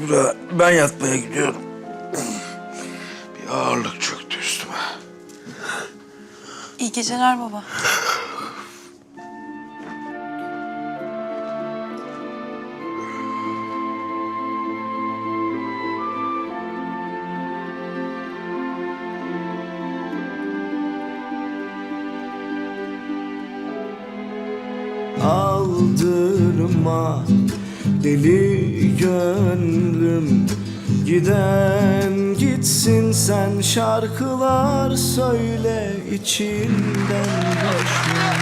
Kübra ben yatmaya gidiyorum. Bir ağırlık çöktü üstüme. İyi geceler baba. aldırma Deli gönlüm. Giden gitsin sen şarkılar söyle içinden boşuna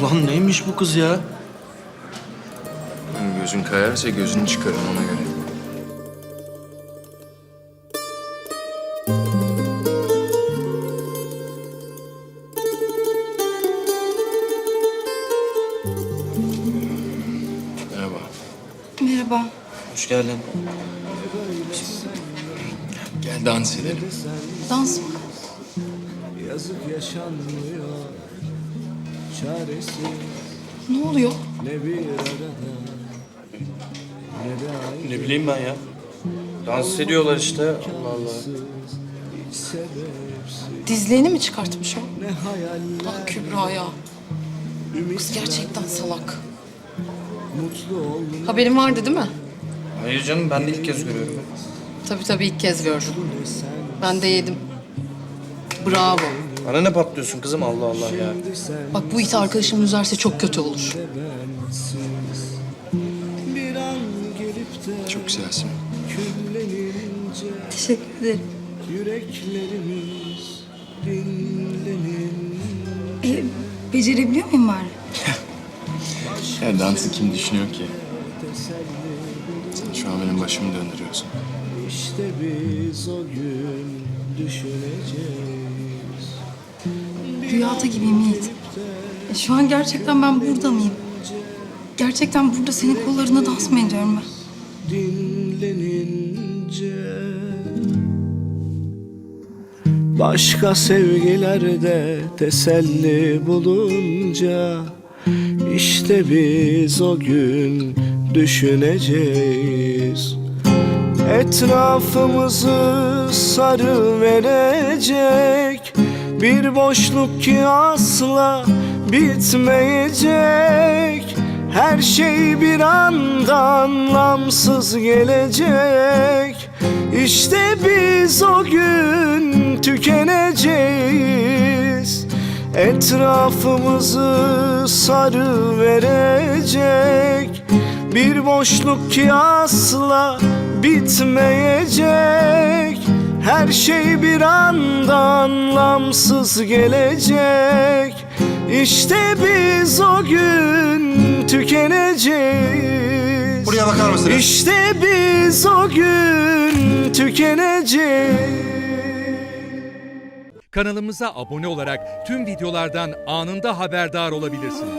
Ulan neymiş bu kız ya? Gözün kayarsa gözünü çıkarım ona göre. Merhaba. Merhaba. Hoş geldin. Gel dans edelim. Dans mı? Yazık yaşanmıyor Çaresiz Ne oluyor? ne bir arada Ne de ayrı Ne bileyim ben ya. Dans ediyorlar işte. Allah Allah. hiç sebepsiz Dizlerini mi çıkartmış o? Ne hayaller Bak Kübra ya. Kız gerçekten salak. mutlu olmak Haberin vardı değil mi? Hayır canım ben de ilk kez görüyorum. Tabii tabii ilk kez gördüm. ne sen Ben de yedim. Bravo. Bana ne patlıyorsun kızım Allah Allah ya. Bak bu it arkadaşımı üzerse çok kötü olur. Çok güzelsin. Teşekkür ederim. Yüreklerimiz E, becerebiliyor muyum bari? Ya dansı kim düşünüyor ki? Sen şu an benim başımı döndürüyorsun. İşte biz o gün düşüneceğiz Rüyada gibiyim Yiğit. E, şu an gerçekten ben burada mıyım? Gerçekten burada senin kollarında dans mı ediyorum ben? dinlenince Başka sevgilerde teselli bulunca işte biz o gün düşüneceğiz Etrafımızı sarı verecek Bir boşluk ki asla bitmeyecek. Her şey bir anda anlamsız gelecek. İşte biz o gün tükeneceğiz. Etrafımızı sarı verecek. Bir boşluk ki asla bitmeyecek Her şey bir anda anlamsız gelecek İşte biz o gün tükeneceğiz Buraya bakar mısınız? İşte biz o gün tükeneceğiz Kanalımıza abone olarak tüm videolardan anında haberdar olabilirsiniz.